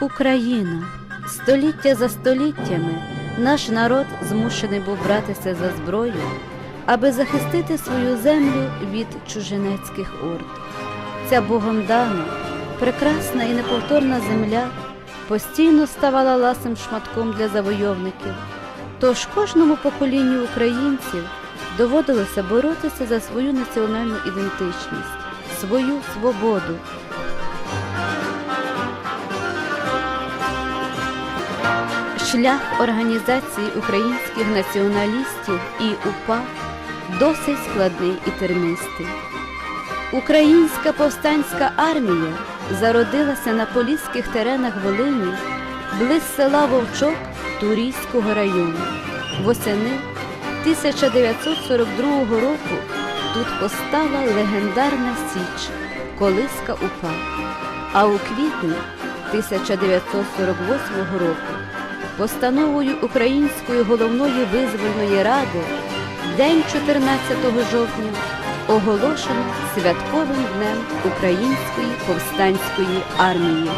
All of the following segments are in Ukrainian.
Україна. Століття за століттями наш народ змушений був братися за зброю, аби захистити свою землю від чужинецьких орд. Ця Богом дана, прекрасна і неповторна земля постійно ставала ласим шматком для завойовників. Тож кожному поколінню українців доводилося боротися за свою національну ідентичність, свою свободу. Шлях організації українських націоналістів і УПА досить складний і тернистий. Українська повстанська армія зародилася на поліських теренах Волині близ села Вовчок Турійського району. Восени 1942 року тут постала легендарна Січ Колиска УПА. А у квітні 1948 року постановою Української головної визвольної ради день 14 жовтня оголошено святковим днем Української повстанської армії.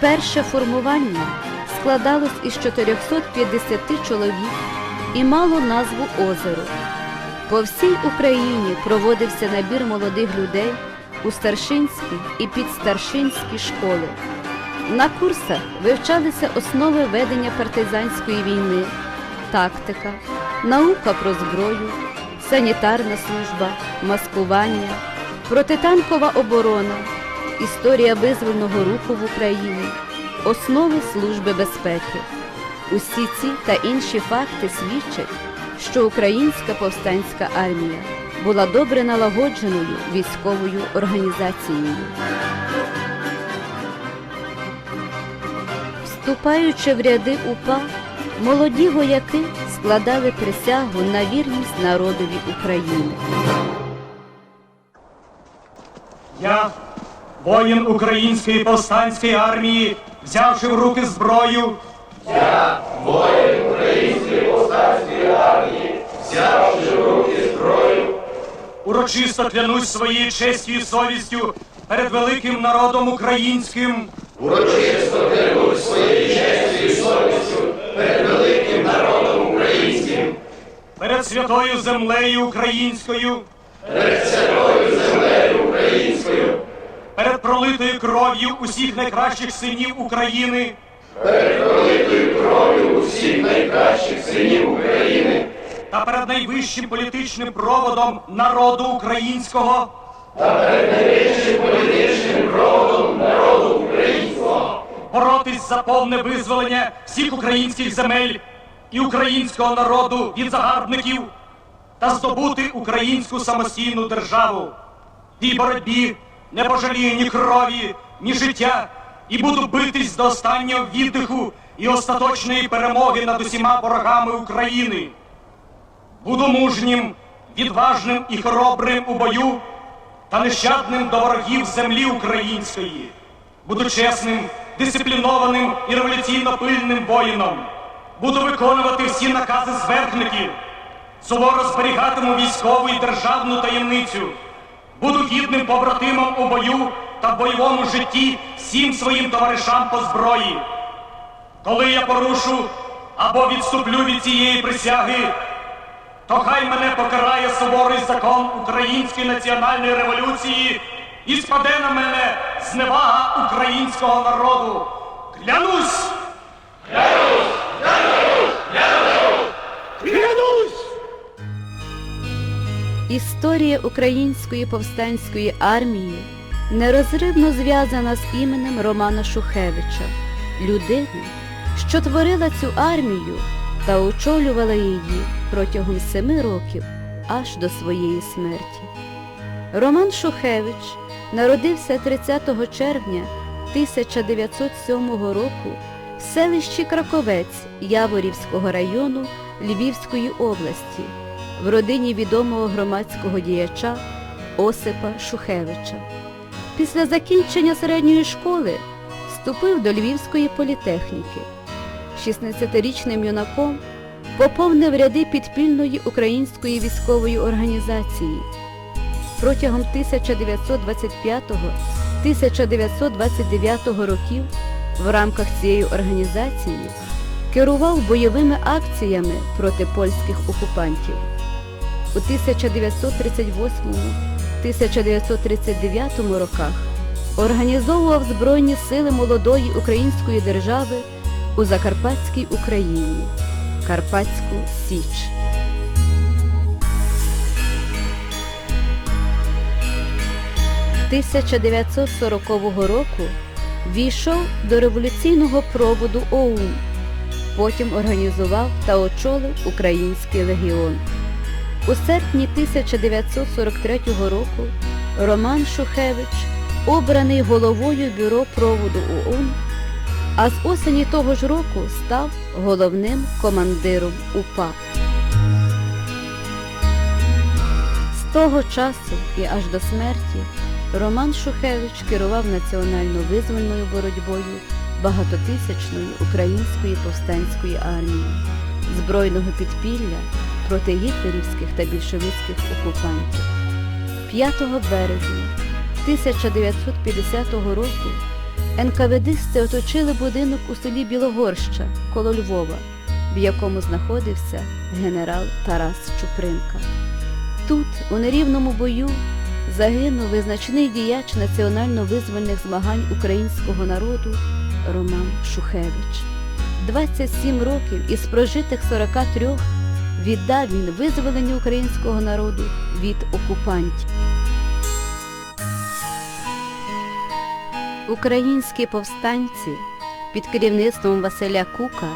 Перше формування складалось із 450 чоловік і мало назву озеро. По всій Україні проводився набір молодих людей у старшинські і підстаршинські школи. На курсах вивчалися основи ведення партизанської війни, тактика, наука про зброю, санітарна служба, маскування, протитанкова оборона, історія визвольного руху в Україні, основи служби безпеки. Усі ці та інші факти свідчать, що українська повстанська армія була добре налагодженою військовою організацією. Вступаючи в ряди УПА, молоді вояки складали присягу на вірність народові України. Я, воїн Української повстанської армії, взявши в руки зброю, урочисто клянусь своєю честю і совістю перед великим народом українським, Урочисто клянусь своєю честю і совістю перед великим народом українським, перед святою землею українською, перед святою землею українською, перед пролитою кров'ю усіх найкращих синів України, перед пролитою кров'ю усіх найкращих синів України та перед найвищим політичним проводом народу українського. та перед найвищим політичним проводом народу українського, боротись за повне визволення всіх українських земель і українського народу від загарбників та здобути українську самостійну державу. В тій боротьбі не пожалію ні крові, ні життя, і буду битись до останнього віддиху і остаточної перемоги над усіма ворогами України. Буду мужнім, відважним і хоробрим у бою та нещадним до ворогів землі української. Буду чесним, дисциплінованим і революційно пильним воїном. Буду виконувати всі накази зверхників. Суворо зберігатиму військову і державну таємницю. Буду гідним побратимом у бою та в бойовому житті всім своїм товаришам по зброї. Коли я порушу або відступлю від цієї присяги, то хай мене покарає суворий закон Української національної революції і спаде на мене зневага українського народу. Клянусь! Історія української повстанської армії нерозривно зв'язана з іменем Романа Шухевича, людини, що творила цю армію та очолювала її протягом семи років аж до своєї смерті. Роман Шухевич народився 30 червня 1907 року в селищі Краковець Яворівського району Львівської області в родині відомого громадського діяча Осипа Шухевича. Після закінчення середньої школи вступив до Львівської політехніки. 16-річним юнаком поповнив ряди підпільної української військової організації. протягом 1925-1929 років в рамках цієї організації керував бойовими акціями проти польських окупантів. У 1938-1939 роках організовував Збройні сили молодої української держави у Закарпатській Україні Карпатську Січ. – 1940 року війшов до революційного проводу ОУН, потім організував та очолив Український легіон. У серпні 1943 року Роман Шухевич обраний головою бюро проводу ОУН, а з осені того ж року став головним командиром УПА. З того часу і аж до смерті Роман Шухевич керував національно-визвольною боротьбою багатотисячної української повстанської армії, збройного підпілля проти гітлерівських та більшовицьких окупантів. 5 березня 1950 року НКВДисти оточили будинок у селі Білогорща коло Львова, в якому знаходився генерал Тарас Чупринка. Тут, у нерівному бою, загинув визначний діяч національно-визвольних змагань українського народу Роман Шухевич. 27 років із прожитих 43 віддав він визволенню українського народу від окупантів. Українські повстанці під керівництвом Василя Кука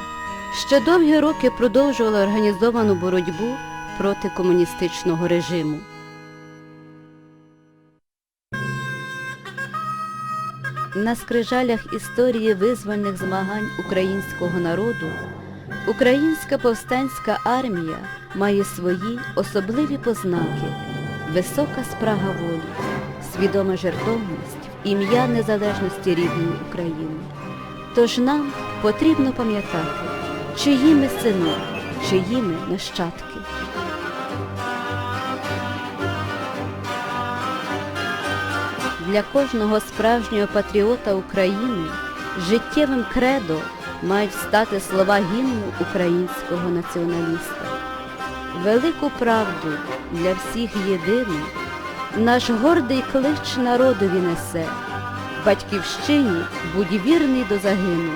ще довгі роки продовжували організовану боротьбу проти комуністичного режиму. На скрижалях історії визвольних змагань українського народу Українська повстанська армія має свої особливі познаки, висока спрага волі, свідома жертовність ім'я незалежності рідної України. Тож нам потрібно пам'ятати, чиї ми сини, чиї ми нащадки. Для кожного справжнього патріота України життєвим кредо мають стати слова гімну українського націоналіста. Велику правду для всіх єдину наш гордий клич народові несе. Батьківщині будь вірний до загину.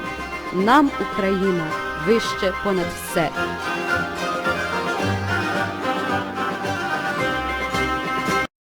Нам Україна вище понад все.